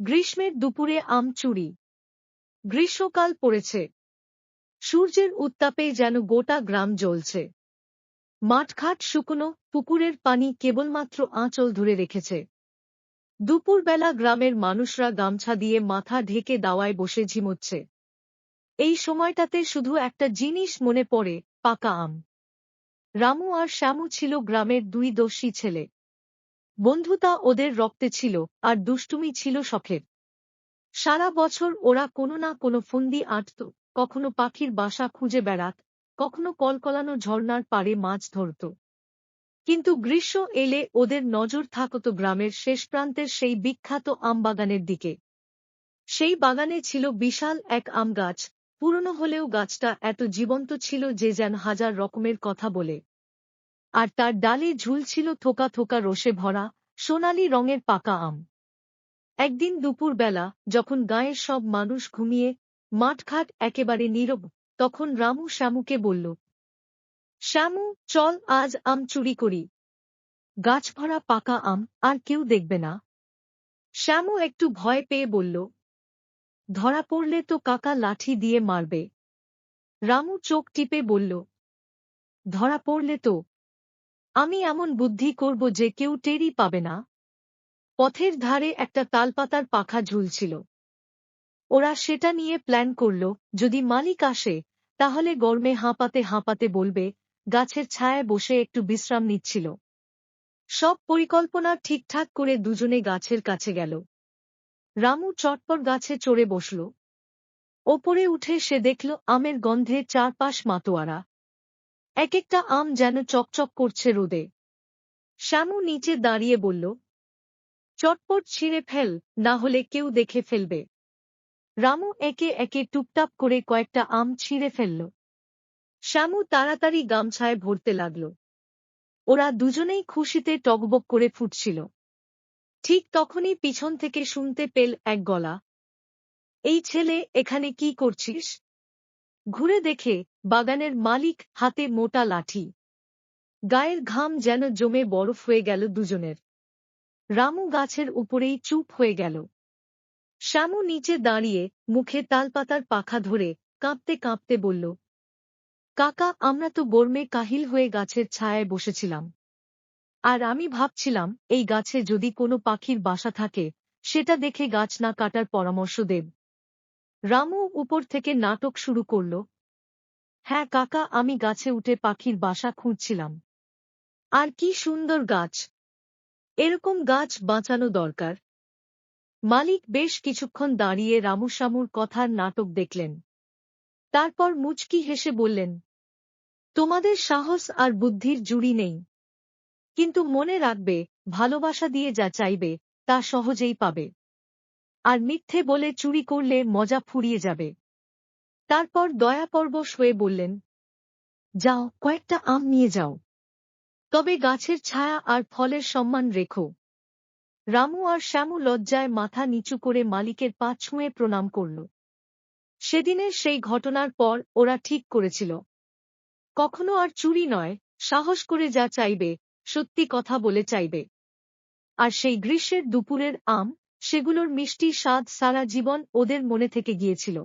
গ্রীষ্মের দুপুরে আম চুরি। গ্রীষ্মকাল পড়েছে। সূর্যের উত্তাপে যেন গোটা গ্রাম জ্বলছে। মাঠঘাট শুকনো, পুকুরের পানি কেবলমাত্র আঁচল ধরে রেখেছে। দুপুরবেলা গ্রামের মানুষরা গামছা দিয়ে মাথা ঢেকে দাওয়ায় বসে ঝিমোচ্ছে। এই সময়টাতে শুধু একটা জিনিস মনে পড়ে, পাকা আম। রামু আর শ্যামু ছিল গ্রামের দুই দোষী ছেলে। বন্ধুতা ওদের রক্তে ছিল, আর দুষ্টুমি ছিল শখের। সারা বছর ওরা কোনো না কোনো ফন্দি আঁটত, কখনো পাখির বাসা খুঁজে বেড়াত, কখনো কলকলানো ঝর্নার পাড়ে মাছ ধরত। কিন্তু গ্রীষ্ম এলে ওদের নজর থাকত গ্রামের শেষ প্রান্তের সেই বিখ্যাত আমবাগানের দিকে। সেই বাগানে ছিল বিশাল এক আম গাছ পুরনো হলেও গাছটা এত জীবন্ত ছিল যে যেন হাজার রকমের কথা বলে। আর তার ডালে ঝুলছিল থোকা থোকা রসে ভরা সোনালি রঙের পাকা আম। একদিন দুপুরবেলা যখন গায়ের সব মানুষ ঘুমিয়ে মাঠঘাট একেবারে নীরব, তখন রামু শ্যামুকে বলল, শ্যামু, চল আজ আম চুরি করি। গাছ ভরা পাকা আম আর কেউ দেখবে না। শ্যামু একটু ভয় পেয়ে বলল, ধরা পড়লে তো কাকা লাঠি দিয়ে মারবে। রামু চোখ টিপে বলল, ধরা পড়লে তো আমি এমন বুদ্ধি করব যে কেউ টেরই পাবে না। পথের ধারে একটা তালপাতার পাখা ঝুলছিল। ওরা সেটা নিয়ে প্ল্যান করল, যদি মালিক আসে, তাহলে গরমে হাঁপাতে হাঁপাতে বলবে, গাছের ছায়ায় বসে একটু বিশ্রাম নিচ্ছিল। সব পরিকল্পনা ঠিকঠাক করে দুজনে গাছের কাছে গেল। রামু চটপট গাছে চড়ে বসল। ওপরে উঠে সে দেখল আমের গন্ধে চারপাশ মাতোয়ারা। এক একটা আম যেন চকচক করছে রোদে। শ্যামু নিচে দাঁড়িয়ে বলল, চটপট ছিঁড়ে ফেল, না হলে কেউ দেখে ফেলবে। রামু একে একে টুপটাপ করে কয়েকটা আম ছিঁড়ে ফেলল। শ্যামু তাড়াতাড়ি গামছায় ভরতে লাগল। ওরা দুজনেই খুশিতে টকবক করে ফুটছিল। ঠিক তখনই পিছন থেকে শুনতে পেল এক গলা, এই ছেলে, এখানে কি করছিস? ঘুরে দেখে বাগানের মালিক হাতে মোটা লাঠি। গায়ের ঘাম যেন জমে বরফ হয়ে গেল দুজনের। রামু গাছের উপরেই চুপ হয়ে গেল। শ্যামু নিচে দাঁড়িয়ে মুখে তালপাতার পাখা ধরে কাঁপতে কাঁপতে বলল, কাকা, আমরা তো গরমে কাহিল হয়ে গাছের ছায়ায় বসেছিলাম। আর আমি ভাবছিলাম, এই গাছে যদি কোনো পাখির বাসা থাকে, সেটা দেখে গাছ না কাটার পরামর্শ দেব রামু উপর থেকে নাটক শুরু করল হ্যাঁ কাকা, আমি গাছে উঠে পাখির বাসা খুঁজছিলাম। আর কি সুন্দর গাছ। এরকম গাছ বাঁচানো দরকার। মালিক বেশ কিছুক্ষণ দাঁড়িয়ে রামুসামুর কথার নাটক দেখলেন। তারপর মুচকি হেসে বললেন, তোমাদের সাহস আর বুদ্ধির জুড়ি নেই। কিন্তু মনে রাখবে, ভালোবাসা দিয়ে যা চাইবে, তা সহজেই পাবে। আর মিথ্যে বলে চুরি করলে মজা ফুরিয়ে যাবে। তারপর দয়াপর্বশ হয়ে বললেন, যাও, কয়েকটা আম নিয়ে যাও। তবে গাছের ছায়া আর ফলের সম্মান রেখো। রামু আর শ্যামু লজ্জায় মাথা নিচু করে মালিকের পা ছুঁয়ে প্রণাম করল। সেদিনের সেই ঘটনার পর ওরা ঠিক করেছিল। কখনো আর চুরি নয়, সাহস করে যা চাইবে, সত্যি কথা বলে চাইবে। আর সেই গ্রীষ্মের দুপুরের আম, সেগুলোর মিষ্টি স্বাদ সারা জীবন ওদের মনে থেকে গিয়েছিল।